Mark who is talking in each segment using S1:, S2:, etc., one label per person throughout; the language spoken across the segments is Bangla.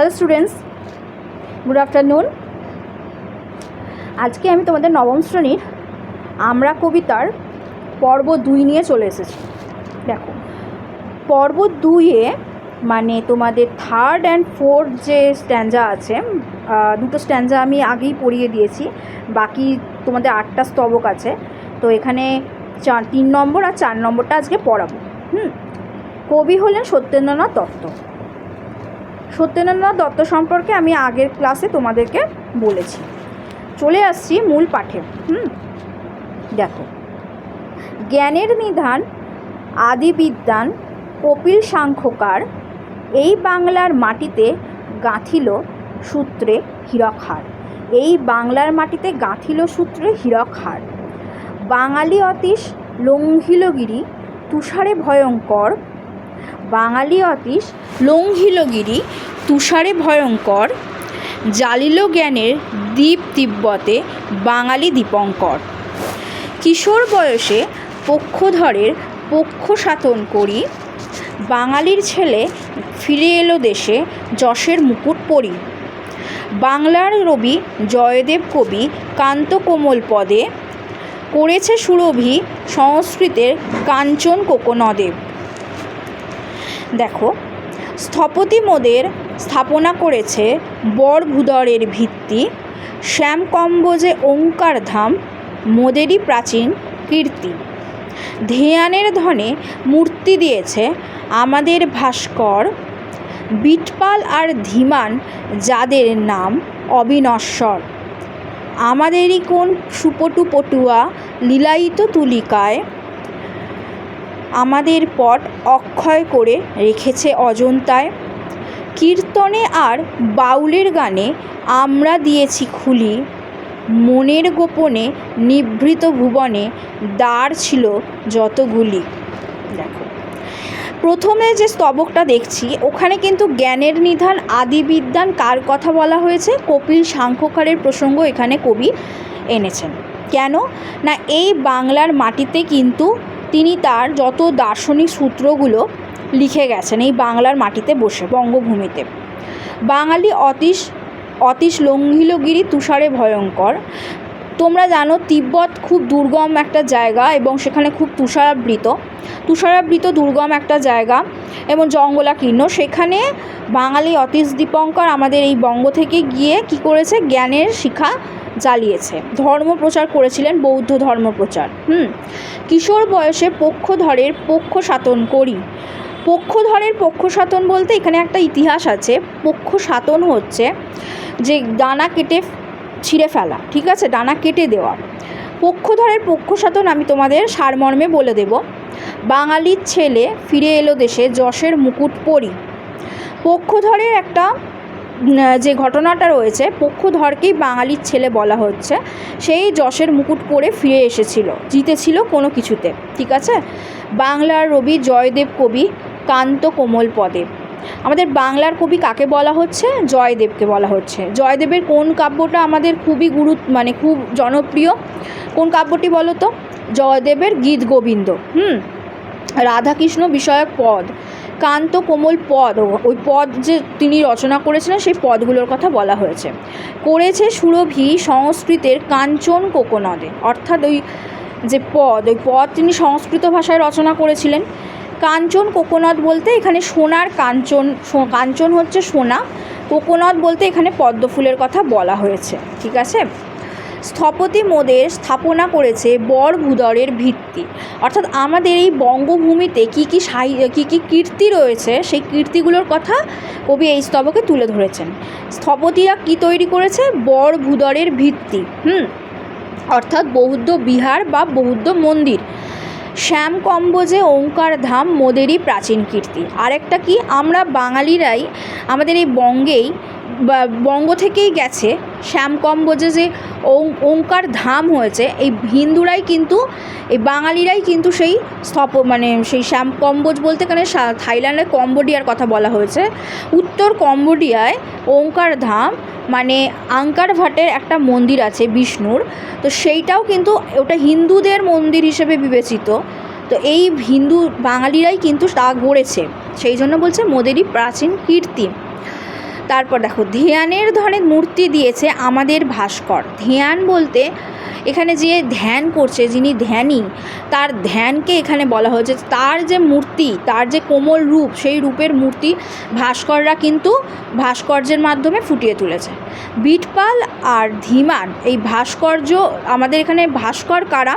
S1: হ্যালো স্টুডেন্টস গুড আফটারনুন আজকে আমি তোমাদের নবম শ্রেণির আমরা কবিতার পর্ব দুই নিয়ে চলে এসেছি। দেখো, পর্ব দুইয়ে মানে তোমাদের থার্ড অ্যান্ড ফোর্থ যে স্ট্যান্ডা আছে দুটো স্ট্যান্ডা আমি আগেই পড়িয়ে দিয়েছি, বাকি তোমাদের আটটা স্তবক আছে। তো এখানে চার, তিন নম্বর আর চার নম্বরটা আজকে পড়াবো। হুম? কবি হলেন সত্যেন্দ্রনাথ দত্ত। সত্যেন্দ্রনাথ দত্ত সম্পর্কে আমি আগের ক্লাসে তোমাদেরকে বলেছি। চলে আসছি মূল পাঠে, হুম? দেখো। জ্ঞানের নিধান, আদিবিদ্যান, কপিল সাংখ্যকার, এই বাংলার মাটিতে গাঁথিল সূত্রে হীরকহার। এই বাংলার মাটিতে গাঁথিল সূত্রে হীরকহার। বাঙালি অতীশ, লঙ্ঘিলগিরি, তুষারে ভয়ঙ্কর বাঙালি অতীশ লঙ্ঘিলগিরি তুষারে ভয়ঙ্কর জালিল জ্ঞানের দ্বীপ তিব্বতে বাঙালি দীপঙ্কর। কিশোর বয়সে পক্ষধরের পক্ষ সাধন করি, বাঙালির ছেলে ফিরে এলো দেশে যশের মুকুট পরি। বাংলার রবি জয়দেব কবি কান্ত কোমল পদে, করেছে সুরভি সংস্কৃতের কাঞ্চন কোকনদে। দেখো, স্থপতি মোদের স্থাপনা করেছে বরভূদরের ভিত্তি, শ্যামকম্বজে ওঙ্কার ধাম মোদেরই প্রাচীন কীর্তি। ধেয়ানের ধনে মূর্তি দিয়েছে আমাদের ভাস্কর, বিটপাল আর ধীমান যাদের নাম অবিনশ্বর। আমাদেরই কোন সুপটু পটুয়া লীলায়িত তুলিকায় আমাদের পট অক্ষয় করে রেখেছে অজন্তায়। কীর্তনে আর বাউলের গানে আমরা দিয়েছি খুলি। মনের গোপনে নিভৃত ভুবনে দ্বার ছিল যতগুলি। দেখো, প্রথমে যে স্তবকটা দেখছি, ওখানে কিন্তু জ্ঞানের নিধান, আদিবিদ্যান, কার কথা বলা হয়েছে, কপিল সাংখ্যকারের প্রসঙ্গ এখানে কবি এনেছেন। কেন? না, এই বাংলার মাটিতে কিন্তু তিনি তার যত দার্শনিক সূত্রগুলো লিখে গেছেন এই বাংলার মাটিতে বসে, বঙ্গভূমিতে। বাঙালি অতীশ অতীশ লঙ্ঘিলগিরি তুষারে ভয়ঙ্কর। তোমরা জানো তিব্বত খুব দুর্গম একটা জায়গা এবং সেখানে খুব তুষারাবৃত। তুষারাবৃত দুর্গম একটা জায়গা এবং জঙ্গলাকীর্ণ। সেখানে বাঙালি অতীশ দীপঙ্কর আমাদের এই বঙ্গ থেকে গিয়ে কি করেছে? জ্ঞানের শিখা জ্বালিয়েছে। ধর্ম প্রচার করেছিলেন বৌদ্ধ ধর্ম প্রচার। হুম, কিশোর বয়সে পক্ষধরের পক্ষ সাতন করি। পক্ষধরের পক্ষ সাতন বলতে এখানে একটা ইতিহাস আছে। পক্ষ সাতন হচ্ছে যে ডানা কেটে ছিঁড়ে ফেলা, ঠিক আছে? ডানা কেটে দেওয়া। পক্ষধরের পক্ষ সাতন আমি তোমাদের সারমর্মে বলে দেব। বাঙালির ছেলে ফিরে এলো দেশে যশের মুকুট পরি। পক্ষধরের একটা যে ঘটনাটা রয়েছে, পক্ষধরকেই বাঙালির ছেলে বলা হচ্ছে, সেই যশের মুকুট পরে ফিরে এসেছিল, জিতেছিল কোনো কিছুতে, ঠিক আছে? বাংলার রবি জয়দেব কবি, কান্ত কোমল পদে। আমাদের বাংলার কবি কাকে বলা হচ্ছে? জয়দেবকে বলা হচ্ছে। জয়দেবের কোন কাব্যটা আমাদের খুবই গুরু মানে খুব জনপ্রিয়? কোন কাব্যটি বলো তো? জয়দেবের গীত গোবিন্দ, হুম? রাধাকৃষ্ণ বিষয়ক পদ। কান্ত কোমল পদ ওই পদ যে তিনি রচনা করেছিলেন সেই পদগুলোর কথা বলা হয়েছে। করেছে সুরভি সংস্কৃতের কাঞ্চন কোকনদে, অর্থাৎ ওই যে পদ, ওই পদ তিনি সংস্কৃত ভাষায় রচনা করেছিলেন। কাঞ্চন কোকোনদ বলতে এখানে সোনার কাঞ্চন কাঞ্চন হচ্ছে সোনা, কোকোনদ বলতে এখানে পদ্ম ফুলের কথা বলা হয়েছে, ঠিক আছে? স্থপতি মোদের স্থাপনা করেছে বর ভূদরের ভিত্তি। অর্থাৎ আমাদের এই বঙ্গভূমিতে কী কী সাহি, কী কী কীর্তি রয়েছে, সেই কীর্তিগুলোর কথা কবি এই স্তবকে তুলে ধরেছেন। স্থপতিরা কী তৈরি করেছে? বর ভূদরের ভিত্তি, হুম? অর্থাৎ বৌদ্ধ বিহার বা বৌদ্ধ মন্দির। শ্যাম কম্বোজে ওঙ্কার ধাম মোদেরই প্রাচীন কীর্তি। আরেকটা কি? আমরা বাঙালিরাই আমাদের এই বঙ্গেই বঙ্গ থেকেই গেছে শ্যামকম্বোজে যে ওং- ওঙ্কার ধাম হয়েছে, এই হিন্দুরাই কিন্তু, এই বাঙালিরাই কিন্তু সেই স্থপ মানে সেই শ্যামকম্বোজ বলতে এখানে থাইল্যান্ডে কম্বোডিয়ার কথা বলা হয়েছে। উত্তর কম্বোডিয়ায় ওঙ্কার ধাম মানে আঙ্কার ভাটের একটা মন্দির আছে বিষ্ণুর, তো সেইটাও কিন্তু ওটা হিন্দুদের মন্দির হিসেবে বিবেচিত, তো এই হিন্দু বাঙালিরাই কিন্তু তা গড়েছে, সেই জন্য বলছে মোদেরই প্রাচীন কীর্তি। তারপর দেখো, ধ্যানের ধরে মূর্তি দিয়েছে আমাদের ভাস্কর। ধ্যান বলতে এখানে যে ধ্যান করছে, যিনি ধ্যানী, তার ধ্যানকে এখানে বলা হয়েছে। তার যে মূর্তি, তার যে কোমল রূপ, সেই রূপের মূর্তি ভাস্কররা কিন্তু ভাস্কর্যের মাধ্যমে ফুটিয়ে তুলেছে। বিটপাল আর ধীমান, এই ভাস্কর্য, আমাদের এখানে ভাস্কর কারা?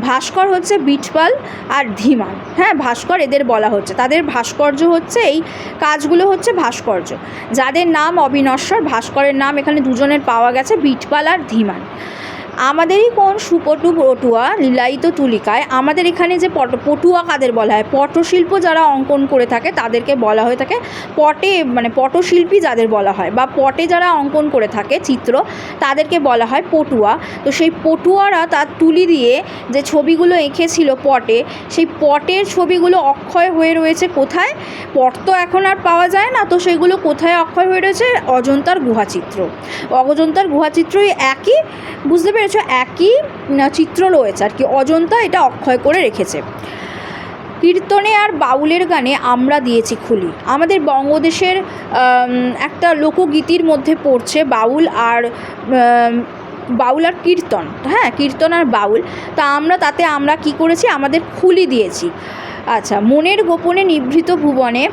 S1: ভাস্কর হচ্ছে বিটপাল আর ধীমান। হ্যাঁ ভাস্কর এদের বলা হচ্ছে। তাদের ভাস্কর্য হচ্ছে এই কাজগুলো হচ্ছে ভাস্কর্য। যাদের নাম অবিনশ্বর, ভাস্করের নাম এখানে দুজনের পাওয়া গেছে বিটপাল আর ধীমান। আমাদেরই কোন সুপটু পটুয়া লীলায়িত তুলিকায়? আমাদের এখানে যে পট, পটুয়া কাদের বলা হয়? পটশিল্প যারা অঙ্কন করে থাকে, তাদেরকে বলা হয়ে থাকে পটে মানে পটশিল্পী যাদের বলা হয় বা পটে যারা অঙ্কন করে থাকে চিত্র, তাদেরকে বলা হয় পটুয়া। তো সেই পটুয়ারা তার তুলি দিয়ে যে ছবিগুলো এঁকেছিল পটে, সেই পটের ছবিগুলো অক্ষয় হয়ে রয়েছে কোথায়? পট তো এখন আর পাওয়া যায় না, তো সেগুলো কোথায় অক্ষয় হয়ে রয়েছে? অজন্তার গুহাচিত্র অজন্তার গুহাচিত্রই একই, বুঝতে পেরেছ একই চিত্র রয়েছে আর কি। অজন্তা এটা অক্ষয় করে রেখেছে। কীর্তনে আর বাউলের গানে আমরা দিয়েছি খুলি। আমাদের বঙ্গদেশের একটা লোকগীতির মধ্যে পড়ছে বাউল আর বাউল আর কীর্তন। হ্যাঁ কীর্তন আর বাউল। তা আমরা, তাতে আমরা কি করেছি? আমাদের খুলি দিয়েছি। আচ্ছা মনের গোপনে নিভৃত ভুবনে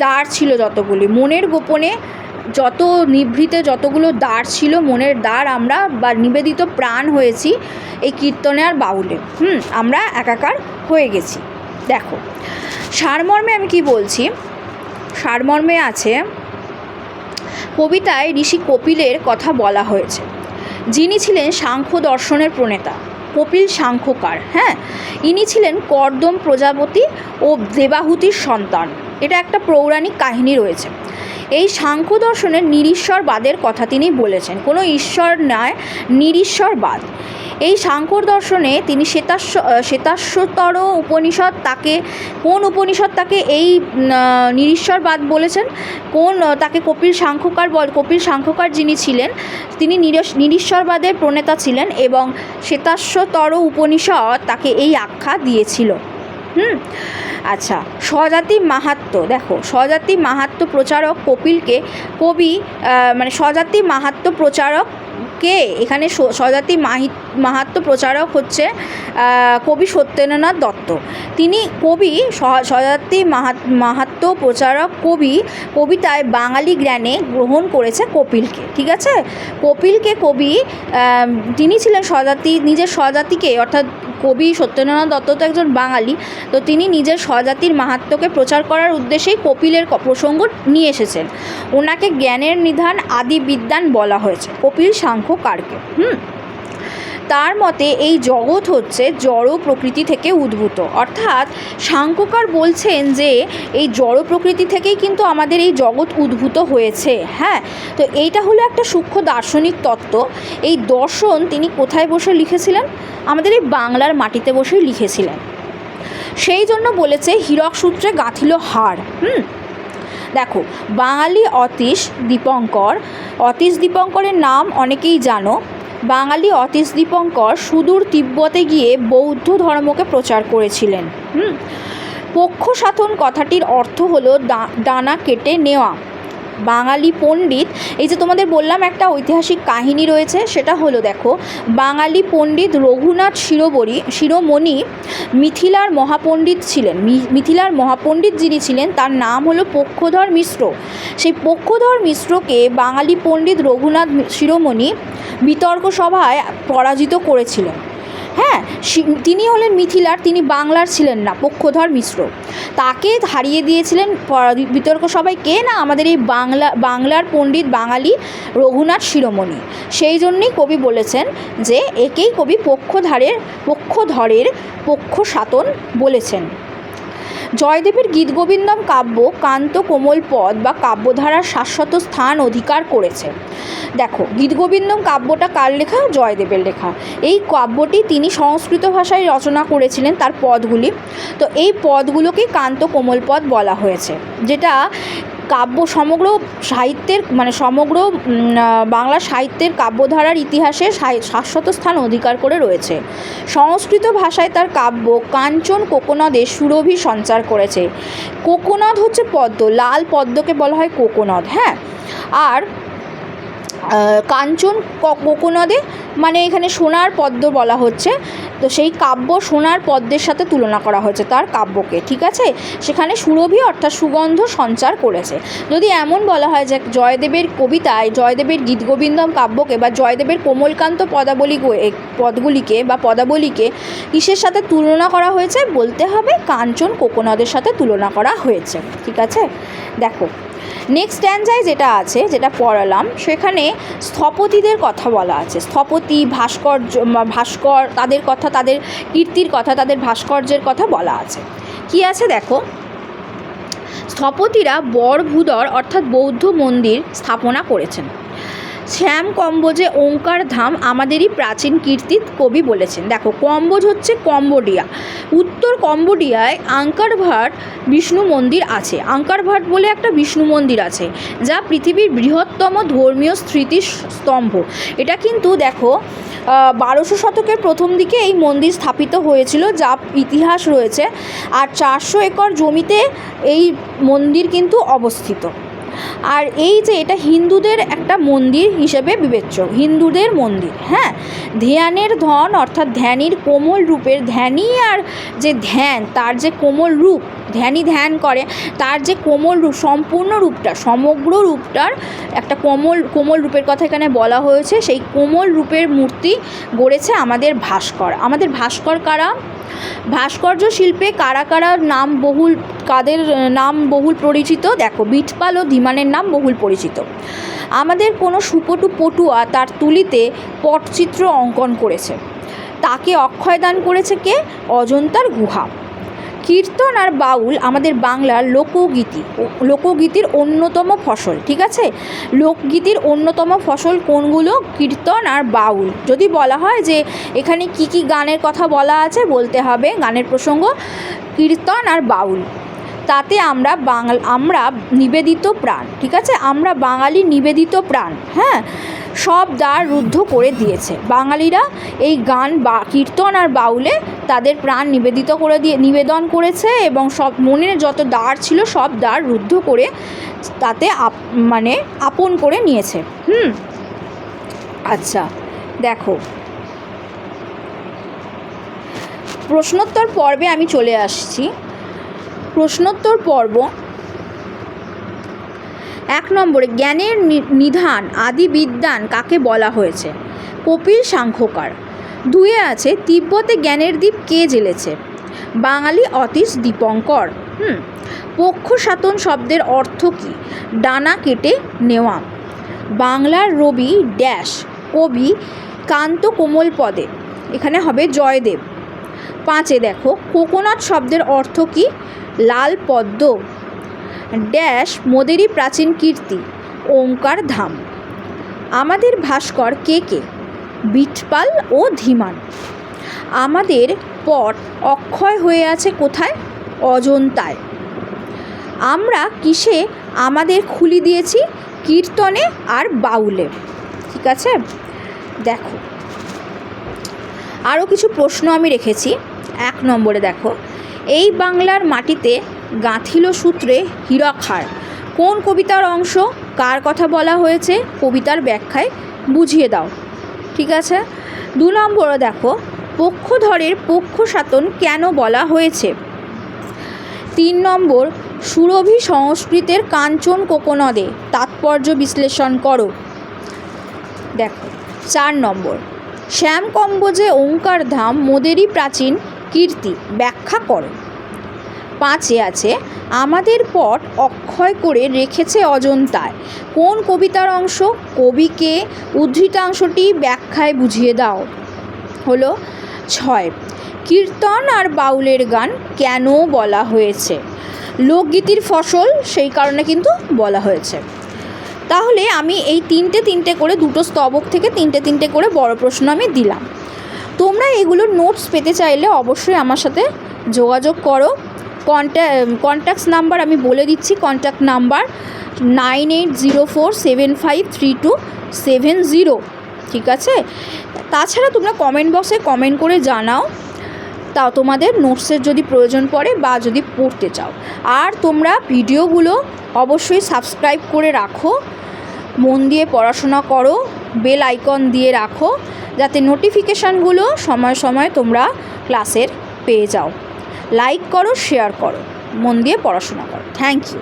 S1: দ্বার ছিল যতগুলি। মনের গোপনে যত নিভৃতে যতগুলো দ্বার ছিল, মনের দ্বার আমরা বা নিবেদিত প্রাণ হয়েছি এই কীর্তনে আর বাউলে। হুম, আমরা একাকার হয়ে গেছি। দেখো, সারমর্মে আমি কি বলছি? সারমর্মে আছে, কবিতায় ঋষি কপিলের কথা বলা হয়েছে। যিনি ছিলেন সাংখ্য দর্শনের প্রণেতা, কপিল সাংখ্যকার হ্যাঁ? ইনি ছিলেন কর্দম প্রজাপতি ও দেবাহুতির সন্তান। এটা একটা পৌরাণিক কাহিনী রয়েছে। এই সাংখ্য দর্শনের নিরীশ্বরবাদের কথা তিনি বলেছেন। কোনো ঈশ্বর নয়, নিরীশ্বরবাদ। এই সাংখ্য দর্শনে তিনি শ্বেতাশ্ব শ্বেতাশ্বতর উপনিষদ তাকে, কোন উপনিষদ তাকে এই নিরীশ্বরবাদ বলেছেন? কোন তাকে কপিল সাংখ্যকার বল, কপিল সাংখ্যকার যিনি ছিলেন, তিনি নিরীশ্বরবাদের প্রণেতা ছিলেন এবং শ্বেতাশ্বতর উপনিষদ তাকে এই আখ্যা দিয়েছিল। হুম? আচ্ছা স্বজাতি মাহাত্ম, দেখো, স্বজাতি মাহাত্ম প্রচারক কপিলকে, কবি মানে স্বজাতি মাহাত্ম প্রচারক কে এখানে স্বজাতি মাহি, মাহাত্ম প্রচারক হচ্ছে কবি সত্যেন্দ্রনাথ দত্ত। তিনি কবি স্বজাতি স্বজাতি মাহাত মাহাত্ম প্রচারক কবি কবিতায় বাঙালি জ্ঞানে গ্রহণ করেছে কপিলকে, ঠিক আছে? কপিলকে কবি তিনি ছিলেন স্বজাতি, নিজের স্বজাতিকে, অর্থাৎ কবি সত্যেন্দ্রনাথ দত্ত তো একজন বাঙালি, তো তিনি নিজের স্বজাতির মাহাত্ম্যকে প্রচার করার উদ্দেশ্যেই কপিলের প্রসঙ্গ নিয়ে এসেছেন। ওনাকে জ্ঞানের নিধান আদি বিদ্যান বলা হয়েছে। কপিল সাংখ্যকারকে হুম? তার মতে এই জগৎ হচ্ছে জড় প্রকৃতি থেকে উদ্ভূত। অর্থাৎ সাংখ্যকার বলছেন যে এই জড় প্রকৃতি থেকেই কিন্তু আমাদের এই জগৎ উদ্ভূত হয়েছে। হ্যাঁ তো এইটা হলো একটা সূক্ষ্ম দার্শনিক তত্ত্ব। এই দর্শন তিনি কোথায় বসে লিখেছিলেন? আমাদের এই বাংলার মাটিতে বসেই লিখেছিলেন। সেই জন্য বলেছে, হীরক সূত্রে গাঁথিল হাড় হুম? দেখো, বাঙালি অতীশ দীপঙ্কর, অতীশ দীপঙ্করের নাম অনেকেই জানো। বাঙালি অতীশ দীপঙ্কর সুদূর তিব্বতে গিয়ে বৌদ্ধ ধর্মকে প্রচার করেছিলেন। পক্ষ সাধন কথাটির অর্থ হলো ডানা কেটে নেওয়া। বাঙালি পণ্ডিত, এই যে তোমাদের বললাম একটা ঐতিহাসিক কাহিনী রয়েছে, সেটা হলো দেখো, বাঙালি পণ্ডিত রঘুনাথ শিরোবরী, শিরোমণি মিথিলার মহাপণ্ডিত ছিলেন। মিথিলার মহাপণ্ডিত যিনি ছিলেন, তার নাম হলো পক্ষধর মিশ্র। সেই পক্ষধর মিশ্রকে বাঙালি পণ্ডিত রঘুনাথ শিরোমণি বিতর্ক সভায় পরাজিত করেছিলেন। হ্যাঁ তিনি হলেন মিথিলার, তিনি বাংলার ছিলেন না, পক্ষধর মিশ্র। তাকে হারিয়ে দিয়েছিলেন বিতর্ক সবাই কে না আমাদের এই বাংলা, বাংলার পণ্ডিত বাঙালি রঘুনাথ শিরোমণি। সেই জন্যেই কবি বলেছেন যে, একেই কবি পক্ষধারের, পক্ষধরের পক্ষ সাতন বলেছেন। জয়দেবের গীতগোবিন্দম কাব্য, কান্ত কোমল পদ বা কাব্যধারার শাশ্বত স্থান অধিকার করেছে। দেখো গীতগোবিন্দম কাব্যটা কার লেখা? জয়দেবের লেখা। এই কাব্যটি তিনি সংস্কৃত ভাষায় রচনা করেছিলেন তার পদগুলি। তো এই পদগুলোকে কান্ত কোমল পদ বলা হয়েছে, যেটা কাব্য সমগ্র সাহিত্যের মানে সমগ্র বাংলা সাহিত্যের কাব্যধারার ইতিহাসে শাশ্বত স্থান অধিকার করে রয়েছে। সংস্কৃত ভাষায় তার কাব্য কাঞ্চন কোকোনদে সুরভি সঞ্চার করেছে। কোকোনদ হচ্ছে পদ্ম, লাল পদ্মকে বলা হয় কোকোনদ হ্যাঁ? আর কাঞ্চন কোকোনদে মানে এখানে সোনার পদ্ম বলা হচ্ছে। তো সেই কাব্য সোনার পদ্মের সাথে তুলনা করা হয়েছে তার কাব্যকে, ঠিক আছে? সেখানে সুরভি অর্থাৎ সুগন্ধ সঞ্চার করেছে। যদি এমন বলা হয় যে জয়দেবের কবিতায় জয়দেবের গীতগোবিন্দম কাব্যকে বা জয়দেবের কোমলকান্ত পদাবলী পদগুলিকে বা পদাবলীকে কিসের সাথে তুলনা করা হয়েছে? বলতে হবে কাঞ্চন কোকোনদের সাথে তুলনা করা হয়েছে, ঠিক আছে? দেখো নেক্সট স্ট্যান্ডায় যেটা আছে, যেটা পড়ালাম, সেখানে স্থপতিদের কথা বলা আছে। স্থপতি, ভাস্কর্য ভাস্কর, তাদের কথা, তাদের কীর্তির কথা, তাদের ভাস্কর্যের কথা বলা আছে। কি আছে দেখো? স্থপতিরা বড় ভূদর অর্থাৎ বৌদ্ধ মন্দির স্থাপনা করেছেন। শ্যাম কম্বোজে ওঙ্কার ধাম আমাদেরই প্রাচীন কীর্তি কবি বলেছেন। দেখো, কম্বোজ হচ্ছে কম্বোডিয়া। উত্তর কম্বোডিয়ায় আঙ্কারভাট বিষ্ণু মন্দির আছে। আঙ্কারভাট বলে একটা বিষ্ণু মন্দির আছে, যা পৃথিবীর বৃহত্তম ধর্মীয় স্মৃতি স্তম্ভ। এটা কিন্তু দেখো বারোশো শতকের প্রথম দিকে এই মন্দির স্থাপিত হয়েছিল, যা ইতিহাস রয়েছে। আর চারশো একর জমিতে এই মন্দির কিন্তু অবস্থিত। আর এই যে এটা হিন্দুদের একটা মন্দির হিসেবে বিবেচ্য, হিন্দুদের মন্দির হ্যাঁ? ধ্যানের ধন অর্থাৎ ধ্যানীর কোমল রূপের ধ্যানই আর যে ধ্যান, তার যে কোমল রূপ ধ্যানই ধ্যান করে, তার যে কোমল রূপ, সম্পূর্ণ রূপটা, সমগ্র রূপটার একটা কোমল কোমল রূপের কথা এখানে বলা হয়েছে, সেই কোমল রূপের মূর্তি গড়েছে আমাদের ভাস্কর। আমাদের ভাস্কর কারা? ভাস্কর্য শিল্পে কারা কারা নাম বহুল কাদের নাম বহুল পরিচিত? দেখো, বিটপাল ও ধীমানের নাম বহুল পরিচিত। আমাদের কোনো সুপটু পটুয়া তার তুলিতে পটচিত্র অঙ্কন করেছে। তাকে অক্ষয় দান করেছে কে? অজন্তার গুহা। কীর্তন আর বাউল আমাদের বাংলার লোকগীতি। লোকগীতির অন্যতম ফসল, ঠিক আছে? লোকগীতির অন্যতম ফসল কোনগুলো? কীর্তন আর বাউল। যদি বলা হয় যে এখানে কি কি গানের কথা বলা আছে, বলতে হবে গানের প্রসঙ্গ। কীর্তন আর বাউল। তাতে আমরা বাঙাল, আমরা নিবেদিত প্রাণ, ঠিক আছে? আমরা বাঙালি নিবেদিত প্রাণ হ্যাঁ? সব দ্বার রুদ্ধ করে দিয়েছে। বাঙালিরা এই গান বা কীর্তন আর বাউলে তাদের প্রাণ নিবেদিত করে দিয়ে, নিবেদন করেছে এবং সব মনের যত দ্বার ছিল সব দ্বার রুদ্ধ করে তাতে আপ মানে আপন করে নিয়েছে। হুম? আচ্ছা দেখো। প্রশ্নোত্তর পর্বে আমি চলে আসছি। প্রশ্নোত্তর পর্ব এক নম্বরে, জ্ঞানের নিধান, আদি বিদ্যান কাকে বলা হয়েছে? কপিল সাংখ্যকার। দুয়ে আছে, তিব্বতে জ্ঞানের দ্বীপ কে জ্বেলেছে বাঙালি অতীশ দীপঙ্কর। হুম পক্ষ সাতন শব্দের অর্থ কী? ডানা কেটে নেওয়া। বাংলার রবি ড্যাশ, কবি কান্ত কোমল পদে। এখানে হবে জয়দেব। পাঁচে দেখো, কোকোনাট শব্দের অর্থ কী? লাল পদ্ম, ড্যাশ মোদেরই প্রাচীন কীর্তি, ওঙ্কার ধাম। আমাদের ভাস্কর কে কে? বিটপাল ও ধীমান। আমাদের পট অক্ষয় হয়ে আছে কোথায়? অজন্তায়। আমরা কিসে আমাদের খুলি দিয়েছি? কীর্তনে আর বাউলে। ঠিক আছে? দেখো। আরও কিছু প্রশ্ন আমি রেখেছি। এক নম্বরে দেখো। এই বাংলার মাটিতে গাঁথিল সূত্রে হীরকহার কোন কবিতার অংশ, কার কথা বলা হয়েছে, কবিতার ব্যাখ্যায় বুঝিয়ে দাও। ঠিক আছে? দু নম্বরে দেখো, পক্ষধরের পক্ষ সাতন কেন বলা হয়েছে? তিন নম্বর, সুরভি সংস্কৃতের কাঞ্চন কোকোনদে, তাৎপর্য বিশ্লেষণ করো। দেখো, চার নম্বর শ্যাম কম্বোজে ওঙ্কার ধাম মোদেরই প্রাচীন কীর্তি ব্যাখ্যা করো। পাঁচে আছে, আমাদের পট অক্ষয় করে রেখেছে অজন্তায়। কোন কবিতার অংশ? কবিকে উদ্ধৃতাংশটি ব্যাখ্যায় বুঝিয়ে দাও। হলো ছয়, কীর্তন আর বাউলের গান কেন বলা হয়েছে? লোকগীতির ফসল, সেই কারণে কিন্তু বলা হয়েছে। তাহলে আমি এই তিনটে তিনটে করে, দুটো স্তবক থেকে তিনটে তিনটে করে বড় প্রশ্ন আমি দিলাম। তোমরা এগুলোর নোটস পেতে চাইলে অবশ্যই আমার সাথে যোগাযোগ করো। কন্ট্যা কন্ট্যাক্টস নাম্বার আমি বলে দিচ্ছি contact number nine eight zero four seven five three two seven zero ঠিক আছে? তাছাড়া তোমরা কমেন্ট বক্সে কমেন্ট করে জানাও, তা তোমাদের নোটসের যদি প্রয়োজন পড়ে বা যদি পড়তে চাও। আর তোমরা ভিডিওগুলো অবশ্যই সাবস্ক্রাইব করে রাখো, মন দিয়ে পড়াশোনা করো বেল আইকন দিয়ে রাখো যাতে নোটিফিকেশানগুলো সময় সময় তোমরা ক্লাসের পেয়ে যাও। লাইক করো শেয়ার করো। মন দিয়ে পড়াশোনা করো। Thank you